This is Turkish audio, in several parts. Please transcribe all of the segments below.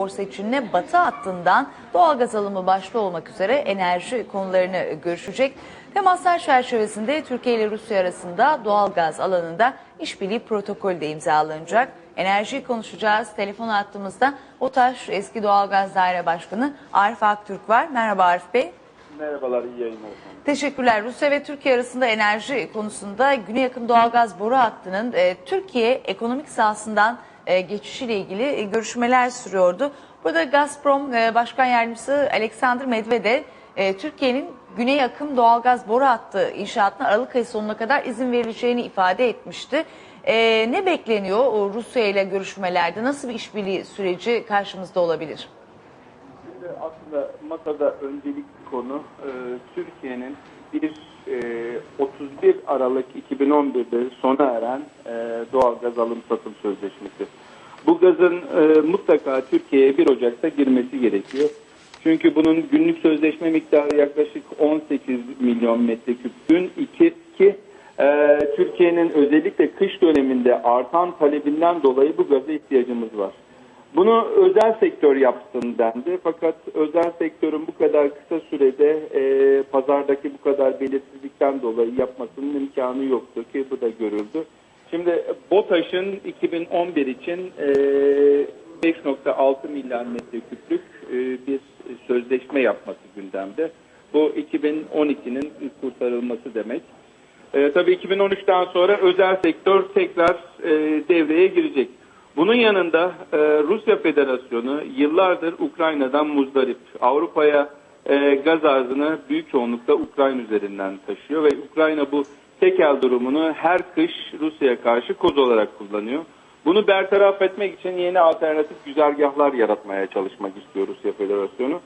borsa içinde batı hattından doğalgaz alımı başta olmak üzere enerji konularını görüşecek. Temaslar çerçevesinde Türkiye ile Rusya arasında doğalgaz alanında işbirliği protokolü de imzalanacak. Enerjiyi konuşacağız. Telefon hattımızda OTAŞ eski Doğalgaz Daire Başkanı Arif Aktürk var. Merhaba Arif Bey. Merhabalar, iyi yayınlar. Teşekkürler. Rusya ve Türkiye arasında enerji konusunda Güney Yakın Doğalgaz Boru Hattı'nın e, Türkiye ekonomik sahasından e, geçişiyle ilgili e, görüşmeler sürüyordu. Burada Gazprom e, Başkan Yardımcısı Alexander Medvedev e, Türkiye'nin Güney Akım Doğalgaz Boru Hattı inşaatına Aralık ayı sonuna kadar izin verileceğini ifade etmişti. E, ne bekleniyor Rusya ile görüşmelerde? Nasıl bir işbirliği süreci karşımızda olabilir? Şimdi aslında masada öncelik konu Türkiye'nin bir 31 Aralık 2011'de sona eren e, doğal gaz alım satım sözleşmesi. Bu gazın e, mutlaka Türkiye'ye 1 Ocak'ta girmesi gerekiyor. Çünkü bunun günlük sözleşme miktarı yaklaşık 18 milyon metreküp gün. İki, ki e, Türkiye'nin özellikle kış döneminde artan talebinden dolayı bu gaza ihtiyacımız var. Bunu özel sektör yapsın dendi. Fakat özel sektörün bu kadar kısa sürede e, pazardaki bu kadar belirsizlikten dolayı yapmasının imkanı yoktu ki bu da görüldü. Şimdi BOTAŞ'ın 2011 için e, 5.6 milyar metreküplük e, bir sözleşme yapması gündemde. Bu 2012'nin kurtarılması demek. E, tabii 2013'ten sonra özel sektör tekrar e, devreye girecek. Bunun yanında e, Rusya Federasyonu yıllardır Ukrayna'dan muzdarip. Avrupa'ya e, gaz arzını büyük çoğunlukla Ukrayna üzerinden taşıyor ve Ukrayna bu tekel durumunu her kış Rusya'ya karşı koz olarak kullanıyor. Bunu bertaraf etmek için yeni alternatif güzergahlar yaratmaya çalışmak istiyor Rusya Federasyonu.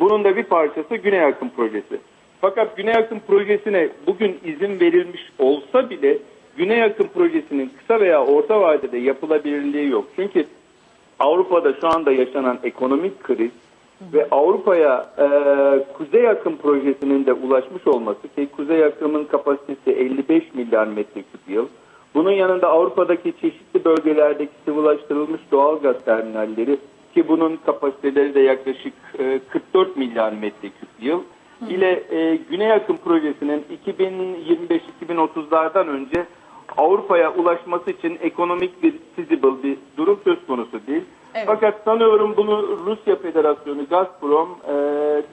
Bunun da bir parçası Güney Akım projesi. Fakat Güney Akım projesine bugün izin verilmiş olsa bile Güney Akım projesinin kısa veya orta vadede yapılabilirliği yok. Çünkü Avrupa'da şu anda yaşanan ekonomik kriz ve Avrupa'ya e, Kuzey Akım projesinin de ulaşmış olması ki Kuzey Akım'ın kapasitesi 55 milyar metreküp yıl. Bunun yanında Avrupa'daki çeşitli bölgelerdeki sıvılaştırılmış doğal gaz terminalleri ki bunun kapasiteleri de yaklaşık e, 44 milyar metreküp yıl ile e, Güney Akım projesinin 2025-2030'lardan önce Avrupa'ya ulaşması için ekonomik bir feasible bir durum söz konusu değil. Evet. Fakat sanıyorum bunu Rusya Federasyonu Gazprom e,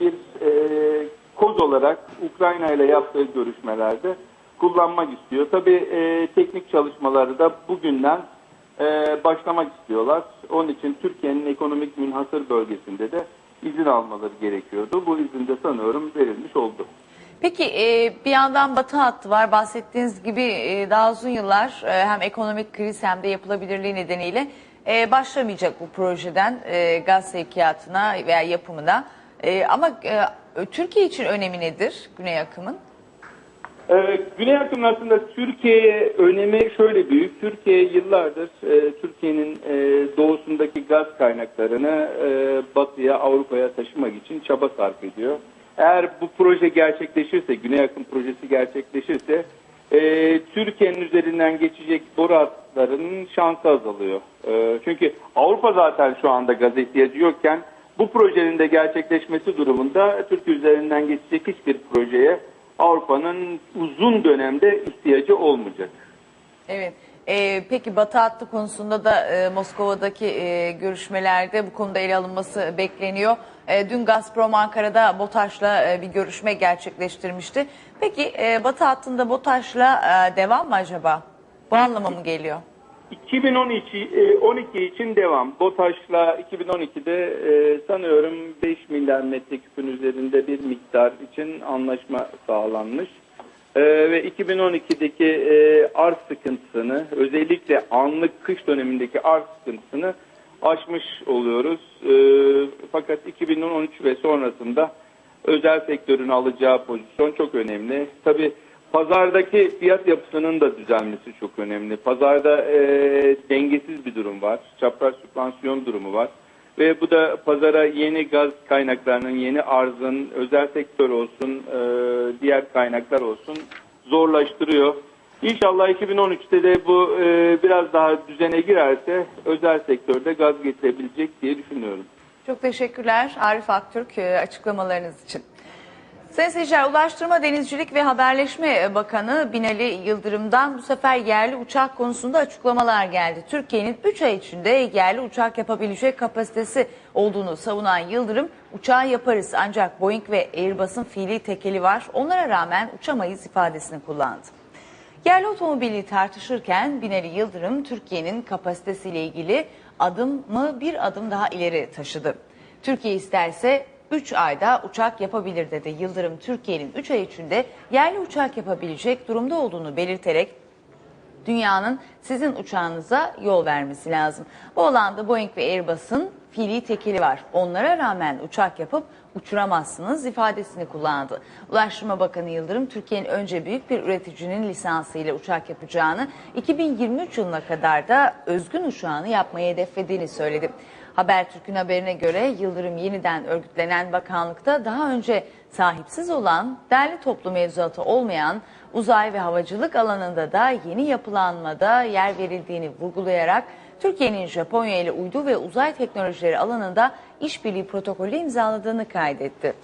bir e, koz olarak Ukrayna ile yaptığı görüşmelerde kullanmak istiyor. Tabii e, teknik çalışmaları da bugünden e, başlamak istiyorlar. Onun için Türkiye'nin ekonomik münhasır bölgesinde de izin almaları gerekiyordu. Bu izin de sanıyorum verilmiş oldu. Peki e, bir yandan batı hattı var. Bahsettiğiniz gibi e, daha uzun yıllar e, hem ekonomik kriz hem de yapılabilirliği nedeniyle e, başlamayacak bu projeden gaz sevkiyatına veya yapımına. Ama Türkiye için önemi nedir Güney Akım'ın? Güney Akım'ın aslında Türkiye'ye önemi şöyle büyük. Türkiye yıllardır Türkiye'nin doğusundaki gaz kaynaklarını batıya, Avrupa'ya taşımak için çaba sarf ediyor. Eğer bu proje gerçekleşirse, Güney Akım projesi gerçekleşirse e, Türkiye'nin üzerinden geçecek boru hatlarının şansı azalıyor. E, çünkü Avrupa zaten şu anda gaz ihtiyacı yokken bu projenin de gerçekleşmesi durumunda Türkiye üzerinden geçecek hiçbir projeye Avrupa'nın uzun dönemde ihtiyacı olmayacak. Evet. E, peki Batı hattı konusunda da e, Moskova'daki e, görüşmelerde bu konuda ele alınması bekleniyor. E, dün Gazprom Ankara'da BOTAŞ'la e, bir görüşme gerçekleştirmişti. Peki e, Batı hattında BOTAŞ'la e, devam mı acaba? Bu anlama mı geliyor? 2012 e, 12 için devam. BOTAŞ'la 2012'de e, sanıyorum 5 milyar metreküpün üzerinde bir miktar için anlaşma sağlanmış. Ve 2012'deki e, arz sıkıntısını özellikle anlık kış dönemindeki arz sıkıntısını aşmış oluyoruz. E, fakat 2013 ve sonrasında özel sektörün alacağı pozisyon çok önemli. Tabii pazardaki fiyat yapısının da düzenlesi çok önemli. Pazarda e, dengesiz bir durum var. Çapraz sübvansiyon durumu var. Ve bu da pazara yeni gaz kaynaklarının, yeni arzın, özel sektör olsun, e, diğer kaynaklar olsun zorlaştırıyor. İnşallah 2013'te de bu e, biraz daha düzene girerse özel sektörde gaz getirebilecek diye düşünüyorum. Çok teşekkürler Arif Aktürk e, açıklamalarınız için. Sayın seyirciler, Ulaştırma, Denizcilik ve Haberleşme Bakanı Binali Yıldırım'dan bu sefer yerli uçak konusunda açıklamalar geldi. Türkiye'nin 3 ay içinde yerli uçak yapabilecek kapasitesi olduğunu savunan Yıldırım, uçağı yaparız ancak Boeing ve Airbus'un fiili tekeli var, onlara rağmen uçamayız ifadesini kullandı. Yerli otomobili tartışırken Binali Yıldırım Türkiye'nin kapasitesiyle ilgili adımı bir adım daha ileri taşıdı. Türkiye isterse 3 ayda uçak yapabilir dedi. Yıldırım Türkiye'nin 3 ay içinde yerli uçak yapabilecek durumda olduğunu belirterek dünyanın sizin uçağınıza yol vermesi lazım. Bu alanda Boeing ve Airbus'un fiili tekeli var. Onlara rağmen uçak yapıp uçuramazsınız ifadesini kullandı. Ulaştırma Bakanı Yıldırım, Türkiye'nin önce büyük bir üreticinin lisansıyla uçak yapacağını, 2023 yılına kadar da özgün uçağını yapmayı hedeflediğini söyledi. Habertürk'ün haberine göre Yıldırım yeniden örgütlenen bakanlıkta daha önce sahipsiz olan, derli toplu mevzuatı olmayan uzay ve havacılık alanında da yeni yapılanmada yer verildiğini vurgulayarak Türkiye'nin Japonya ile uydu ve uzay teknolojileri alanında işbirliği protokolü imzaladığını kaydetti.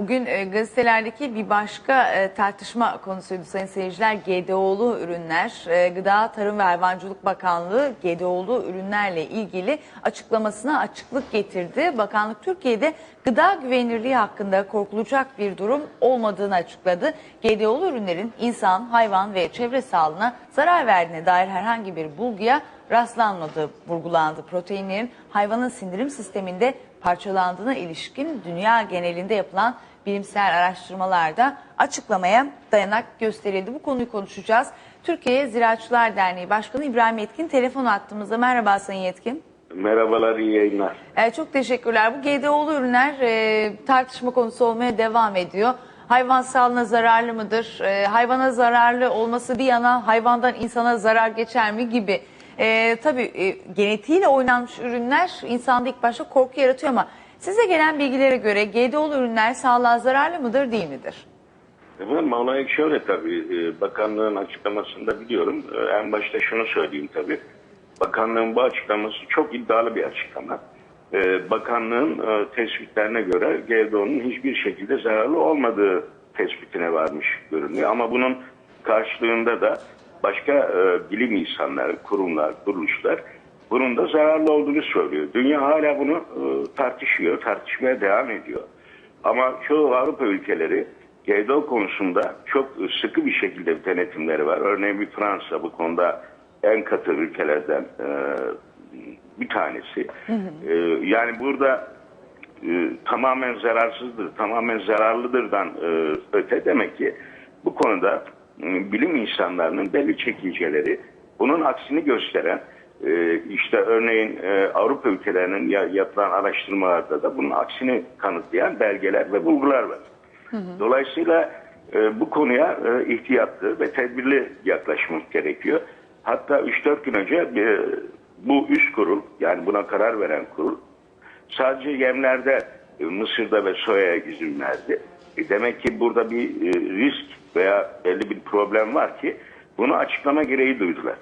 Bugün e, gazetelerdeki bir başka e, tartışma konusuydu sayın seyirciler. GDO'lu ürünler, e, Gıda Tarım ve Hayvancılık Bakanlığı GDO'lu ürünlerle ilgili açıklamasına açıklık getirdi. Bakanlık Türkiye'de gıda güvenirliği hakkında korkulacak bir durum olmadığını açıkladı. GDO'lu ürünlerin insan, hayvan ve çevre sağlığına zarar verdiğine dair herhangi bir bulguya rastlanmadığı vurgulandı. Proteinlerin hayvanın sindirim sisteminde parçalandığına ilişkin dünya genelinde yapılan bilimsel araştırmalarda açıklamaya dayanak gösterildi. Bu konuyu konuşacağız. Türkiye Ziraatçılar Derneği Başkanı İbrahim Yetkin telefon attığımızda. Merhaba Sayın Yetkin. Merhabalar, iyi yayınlar. Ee, çok teşekkürler. Bu GDO'lu ürünler e, tartışma konusu olmaya devam ediyor. Hayvan sağlığına zararlı mıdır? E, hayvana zararlı olması bir yana hayvandan insana zarar geçer mi gibi. E, tabii e, genetiğiyle oynanmış ürünler insanda ilk başta korku yaratıyor ama size gelen bilgilere göre GDO'lu ürünler sağlığa zararlı mıdır değil midir? Efendim olay şöyle tabii, e, bakanlığın açıklamasında biliyorum. E, En başta şunu söyleyeyim tabii. Bakanlığın bu açıklaması çok iddialı bir açıklama. E, Bakanlığın tespitlerine göre GDO'nun hiçbir şekilde zararlı olmadığı tespitine varmış görünüyor. Ama bunun karşılığında da başka bilim insanları, kurumlar, kuruluşlar bunun da zararlı olduğunu söylüyor. Dünya hala bunu e, tartışıyor, tartışmaya devam ediyor. Ama çoğu Avrupa ülkeleri GDO konusunda çok sıkı bir şekilde denetimleri var. Örneğin bir Fransa bu konuda en katı ülkelerden e, bir tanesi. E, yani burada e, tamamen zararsızdır, tamamen zararlıdırdan e, öte demek ki bu konuda e, bilim insanlarının belli çekiceleri bunun aksini gösteren e, işte örneğin e, Avrupa ülkelerinin ya- yapılan araştırmalarda da bunun aksini kanıtlayan belgeler ve bulgular var. Dolayısıyla e, bu konuya e, ihtiyatlı ve tedbirli yaklaşmak gerekiyor. Hatta 3-4 gün önce bu üst kurul yani buna karar veren kurul sadece yemlerde Mısır'da ve soyaya izin verdi. E, demek ki burada bir risk veya belli bir problem var ki bunu açıklama gereği duydular.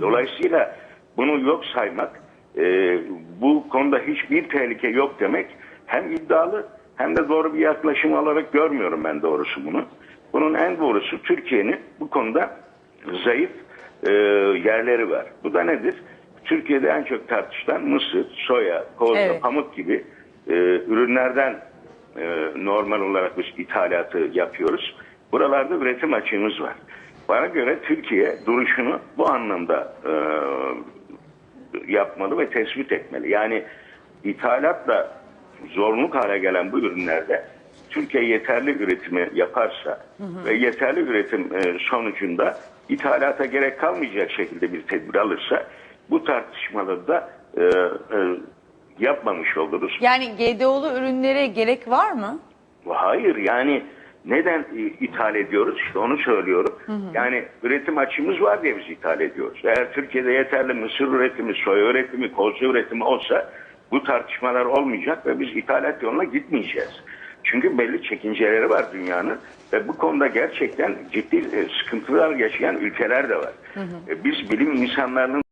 Dolayısıyla bunu yok saymak, e, bu konuda hiçbir tehlike yok demek hem iddialı hem de doğru bir yaklaşım olarak görmüyorum ben doğrusu bunu. Bunun en doğrusu Türkiye'nin bu konuda zayıf e, yerleri var. Bu da nedir? Türkiye'de en çok tartışılan mısır, soya, kozla, Evet. pamuk gibi e, ürünlerden e, normal olarak biz ithalatı yapıyoruz. Buralarda üretim açığımız var. Bana göre Türkiye duruşunu bu anlamda e, yapmalı ve tespit etmeli. Yani ithalatla zorunluluk hale gelen bu ürünlerde Türkiye yeterli üretimi yaparsa ve yeterli üretim e, sonucunda ithalata gerek kalmayacak şekilde bir tedbir alırsa bu tartışmaları da e, e, yapmamış oluruz. Yani GDO'lu ürünlere gerek var mı? Hayır yani neden ithal ediyoruz işte onu söylüyorum. Yani üretim açığımız var diye biz ithal ediyoruz. Eğer Türkiye'de yeterli mısır üretimi, soya üretimi, kozlu üretimi olsa bu tartışmalar olmayacak ve biz ithalat yoluna gitmeyeceğiz. Çünkü belli çekinceleri var dünyanın ve bu konuda gerçekten ciddi e, sıkıntılar yaşayan ülkeler de var. E, Biz bilim insanlarının